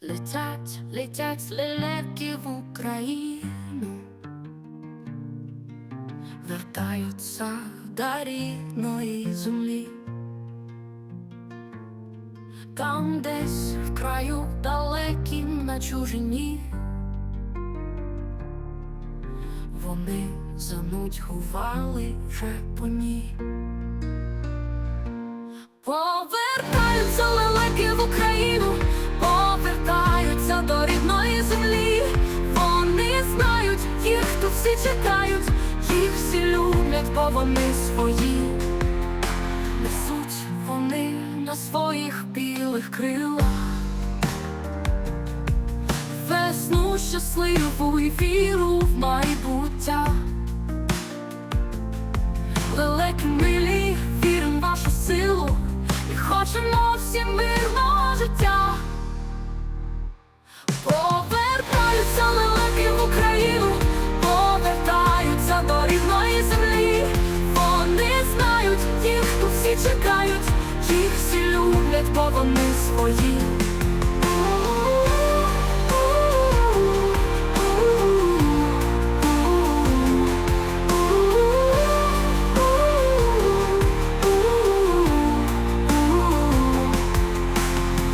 Летять, летять лелеки в Україну, вертаються до рідної землі. Там десь в краю далекім на чужині. Вони занудьгували вже по ній. Вони свої. Несуть вони на своїх білих крилах. Весну щасливу і віру в майбуття. Лелеки чекають, їх всі люблять, бо вони свої.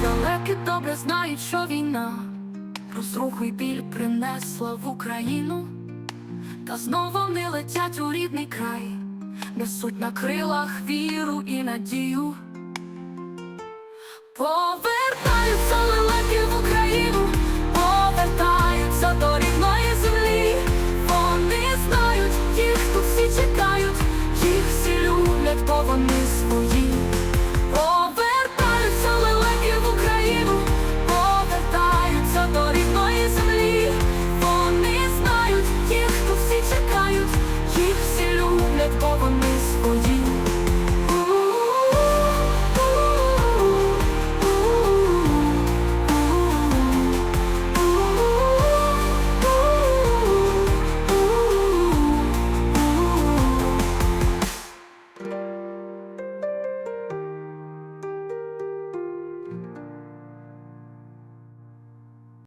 Далеки добре знають, що війна. Розруху й біль принесла в Україну, та знов вони летять у рідний край, несуть на крилах віру і надію. Повертаються лелеки в Україну, повертаються до рідної землі. Вони знають, їх тут всі чекають, їх всі люблять, бо вони.